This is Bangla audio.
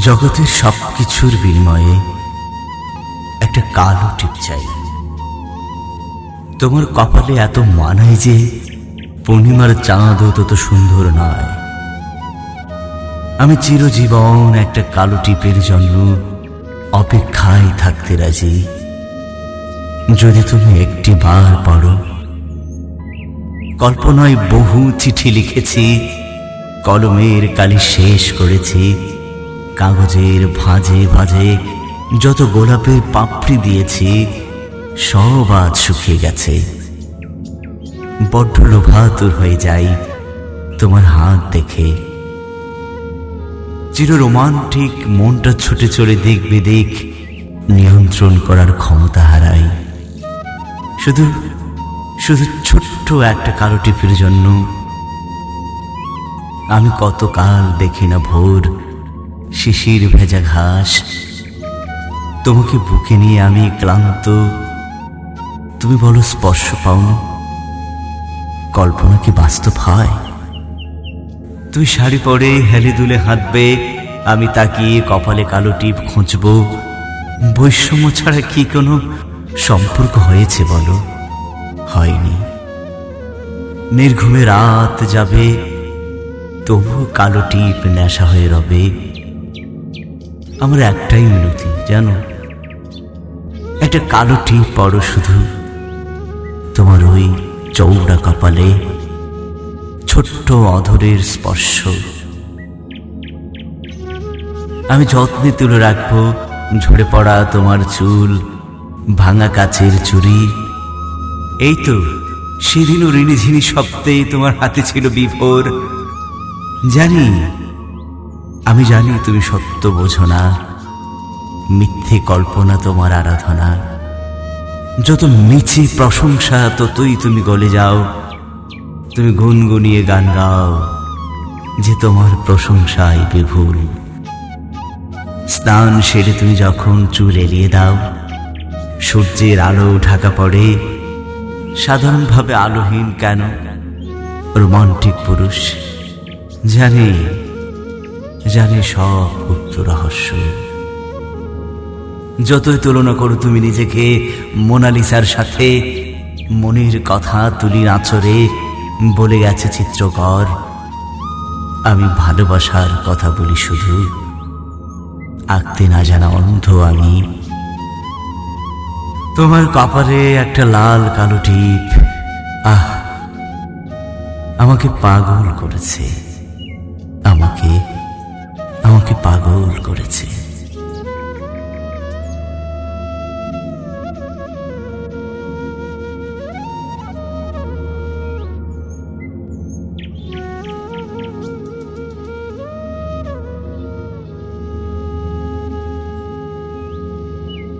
জগতের সব কিছুর বিনিময়ে একটা কালো টিপ চাই। তোমার কপালে এত মানায় যে পূর্ণিমার চাঁদও তত সুন্দর নয়। আমি চিরজীবন একটা কালো টিপের জন্য অপেক্ষায় থাকতে রাজি। যদি তুমি একটি বার পড়ো, কল্পনায় বহু চিঠি লিখেছি, কলমের কালি শেষ করেছি কাগজের ভাঁজে ভাঁজে যত গোলাপের পাপড়ি দিয়েছি, সব আজ শুকিয়ে গেছে। বড্ড লোভাতুর হয়ে যাই তোমার হাত দেখে। চির রোমান্টিক মনটা ছুটে চলে দেখবে দেখ নিয়ন্ত্রণ করার ক্ষমতা হারাই। শুধু শুধু ছোট্ট একটা কালো টিপের জন্য আমি কতকাল দেখি না ভোর শিশির ভেজা ঘাস। তোমাকে বুকে নিয়ে আমি ক্লান্ত। তুমি বলো, স্পর্শ পাওনি কল্পনা কি বাস্তব হয়। তুই শাড়ি পরে হেলে দুলে হাঁটবে। আমি তাকিয়ে কপালে কালো টিপ খুঁজব। বৈষম্য ছাড়া কি কোনো সম্পর্ক হয়েছে বলো? হয়নি। নির্ঘুমে রাত যাবে। তবু কালো টিপ নেশা হয়ে রবে। আমার একটাই মিনতি জানো? একটা কালো টিপ পড়ো শুধু। তোমার ওই চৌড়া কপালে ছোট্ট অধরের স্পর্শ। আমি যত্নে তুলে রাখব ঝরে পড়া তোমার চুল, ভাঙা কাচের চুরি এই তো, সেদিনও ঋণিঝিনি শব্দে তোমার হাতে ছিল বিভোর। জানি আমি জানি তুমি সত্য বোঝো না। মিথ্যে কল্পনা তোমার আরাধনা। যত মিছে প্রশংসা, ততই তুমি গলে যাও। তুমি গুনগুনিয়ে গান গাও, যে তোমার প্রশংসায় বিভুল। স্নান সেরে তুমি যখন চুল এলিয়ে দাও, সূর্যের আলো ঢাকা পড়ে। সাধারণভাবে আলোহীন কেন? রোমান্টিক পুরুষ, জানি জানি সব গুপ্ত রহস্য। যতই তুলনা করো তুমি নিজেকে, মোনালিসার সাথে মনের কথা তুলি আঁচড়ে বলে গেছে চিত্রকর। আমি ভালোবাসার কথা বলি শুধু। আঁকতে না জানা অন্ধ আমি। তোমার কপালে একটা লাল কালো টিপ। আহ, আমাকে পাগল করেছে। আমাকে আমাকে পাগল করেছে।